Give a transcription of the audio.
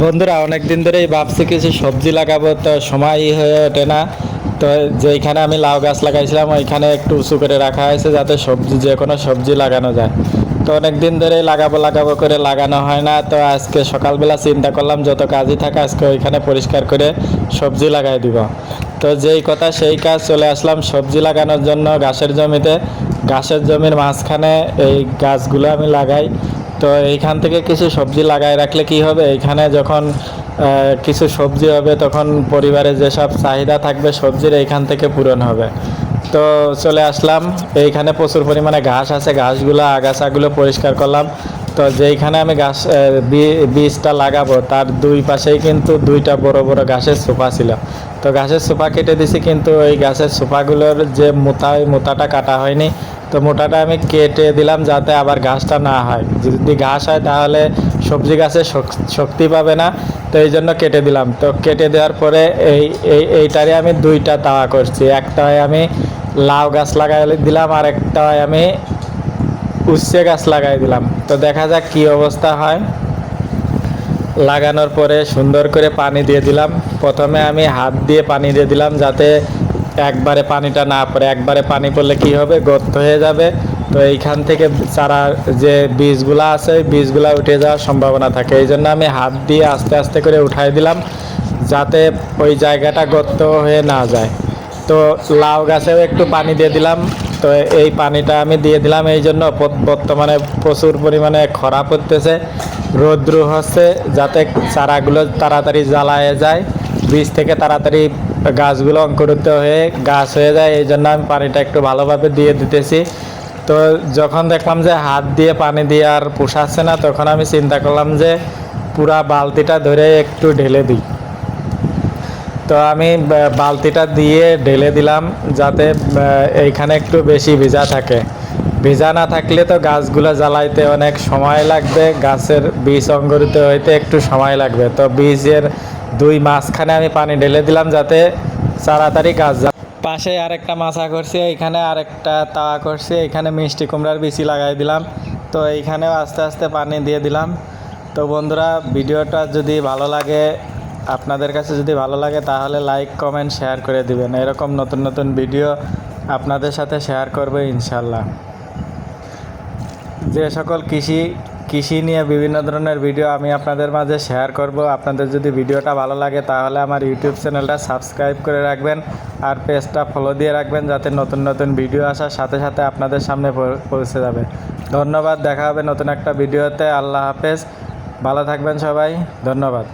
বন্ধুরা অনেক দিন ধরেই ভাবছি কিছু সবজি লাগাবো, তো সময় হয়ে ওঠে না। তো যেইখানে আমি লাউ গাছ লাগাইছিলাম, ওইখানে একটু উঁচু করে রাখা হয়েছে যাতে সবজি যে কোনো সবজি লাগানো যায়। তো অনেক দিন ধরেই লাগাবো লাগাবো করে লাগানো হয় না। তো আজকে সকালবেলা চিন্তা করলাম, যত কাজই থাকে, আজকে ওইখানে পরিষ্কার করে সবজি লাগাই দিব। তো যেই কথা, সেই কাজ চলে আসলাম সবজি লাগানোর জন্য ঘাসের জমিতে। ঘাসের জমির মাঝখানে এই গাছগুলো আমি লাগাই। তো এইখান থেকে কিছু সবজি লাগাই রাখলে কি হবে? এইখানে যখন কিছু সবজি হবে, তখন পরিবারের যেসব চাহিদা থাকবে, সবজির এইখান থেকে পূরণ হবে। তো চলে আসলাম। এইখানে প্রচুর পরিমাণে ঘাস আছে। ঘাসগুলো, আগাছাগুলো পরিষ্কার করলাম। তো যেইখানে আমি বি- বীজটা লাগাবো, তার দুই পাশেই কিন্তু দুইটা বড় বড় ঘাসের সোফা ছিল। তো ঘাসের সোফা কেটে দিছি, কিন্তু ওই গাছের সোফাগুলোর যে মোটা ওই মোটাটা কাটা হয়নি তো মোটাটা আমি কেটে দিলাম যাতে আবার ঘাসটা না হয়। যদি ঘাস হয় তাহলে সবজি গাছে শক্তি পাবে না, তো এই জন্য কেটে দিলাম। তো কেটে দেওয়ার পরে এই এই, এইটারে আমি দুইটা তাওয়া করছি। একটায় আমি লাউ গাছ লাগাই দিলাম, আর একটায় আমি উচ্ছে গাছ লাগাই দিলাম। তো দেখা যাক কি অবস্থা হয়। লাগানোর পরে সুন্দর করে পানি দিয়ে দিলাম। প্রথমে আমি হাত দিয়ে পানি দিয়ে দিলাম যাতে একবারে পানিটা না পড়ে, একবারে পানি পড়লে কি হবে? গর্ত হয়ে যাবে। তো এইখান থেকে চারা যে বীজগুলা আছে বীজগুলা উঠে যাওয়ার সম্ভাবনা থাকে। এই জন্য আমি হাত দিয়ে আস্তে আস্তে করে উঠাই দিলাম, যাতে ওই জায়গাটা গর্ত হয়ে না যায়। তো লাউ গাছেও একটু পানি দিয়ে দিলাম। তো এই পানিটা আমি দিয়ে দিলাম। এই জন্য বর্তমানে প্রচুর পরিমাণে খরা পড়তেছে, রৌদ্র হচ্ছে, যাতে চারাগুলো তাড়াতাড়ি জ্বালায় যায়। বীজ থেকে তাড়াতাড়ি গাছগুলো অঙ্কুরিত হয়ে গাছ হয়ে যায়, এই জন্য আমি পানিটা একটু ভালোভাবে দিয়ে দিতেছি। তো যখন দেখলাম যে হাত দিয়ে পানি দিয়ে আর পোষাচ্ছে না, তখন আমি চিন্তা করলাম যে পুরা বালতিটা ধরে একটু ঢেলে দিই। তো আমি বালতিটা দিয়ে ঢেলে দিলাম যাতে এইখানে একটু বেশি ভিজা থাকে। ভিজা না থাকলে তো গাছগুলো জ্বালাইতে অনেক সময় লাগবে, গাছের বীজ অঙ্কুরিত হইতে একটু সময় লাগবে। তো বীজের দুই মাঝখানে আমি পানি ঢেলে দিলাম যাতে তাড়াতাড়ি গাছ পাশে আরেকটা মাছা করছি এখানে আরেকটা তাওয়া করছি এখানে মিষ্টি কুমড়ার বিচি লাগাই দিলাম। তো এইখানেও আস্তে আস্তে পানি দিয়ে দিলাম। তো বন্ধুরা, ভিডিওটা যদি ভালো লাগে, আপনাদের কাছে যদি ভালো লাগে, তাহলে লাইক, কমেন্ট, শেয়ার করে দিবেন। এরকম নতুন নতুন ভিডিও আপনাদের সাথে শেয়ার করবে ইনশাল্লাহ। যে সকল কৃষি কৃষি নিয়ে বিভিন্ন ধরনের ভিডিও আমি আপনাদের মাঝে শেয়ার করব। আপনাদের যদি ভিডিওটা ভালো লাগে, তাহলে আমার ইউটিউব চ্যানেলটা সাবস্ক্রাইব করে রাখবেন আর পেজটা ফলো দিয়ে রাখবেন যাতে নতুন নতুন ভিডিও আসার সাথে সাথে আপনাদের সামনে পৌঁছে যাবে। ধন্যবাদ, দেখা হবে নতুন একটা ভিডিওতে আল্লাহ হাফেজ। ভালো থাকবেন সবাই। ধন্যবাদ।